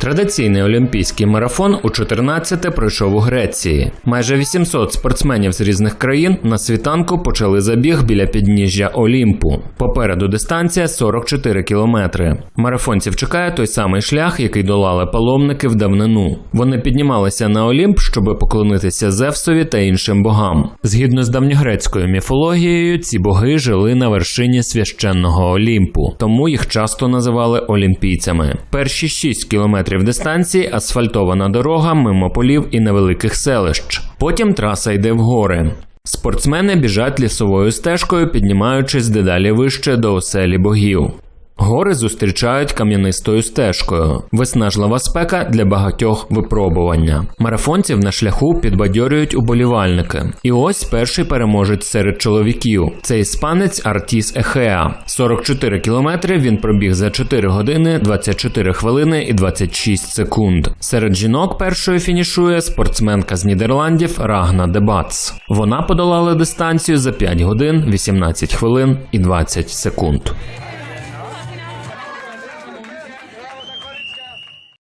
Традиційний олімпійський марафон у 14-те пройшов у Греції. Майже 800 спортсменів з різних країн на світанку почали забіг біля підніжжя Олімпу. Попереду дистанція 44 кілометри. Марафонців чекає той самий шлях, який долали паломники в давнину. Вони піднімалися на Олімп, щоб поклонитися Зевсові та іншим богам. Згідно з давньогрецькою міфологією, ці боги жили на вершині священного Олімпу, тому їх часто називали олімпійцями. Перші 6 кілометрів дистанції асфальтована дорога мимо полів і невеликих селищ. Потім траса йде в гори. Спортсмени біжать лісовою стежкою, піднімаючись дедалі вище до оселі богів. Гори зустрічають кам'янистою стежкою. Виснажлива спека для багатьох випробування. Марафонців на шляху підбадьорюють уболівальники. І ось перший переможець серед чоловіків. Це іспанець Артіс Ехеа. 44 кілометри він пробіг за 4 години, 24 хвилини і 26 секунд. Серед жінок першою фінішує спортсменка з Нідерландів Рагна Дебац. Вона подолала дистанцію за 5 годин, 18 хвилин і 20 секунд.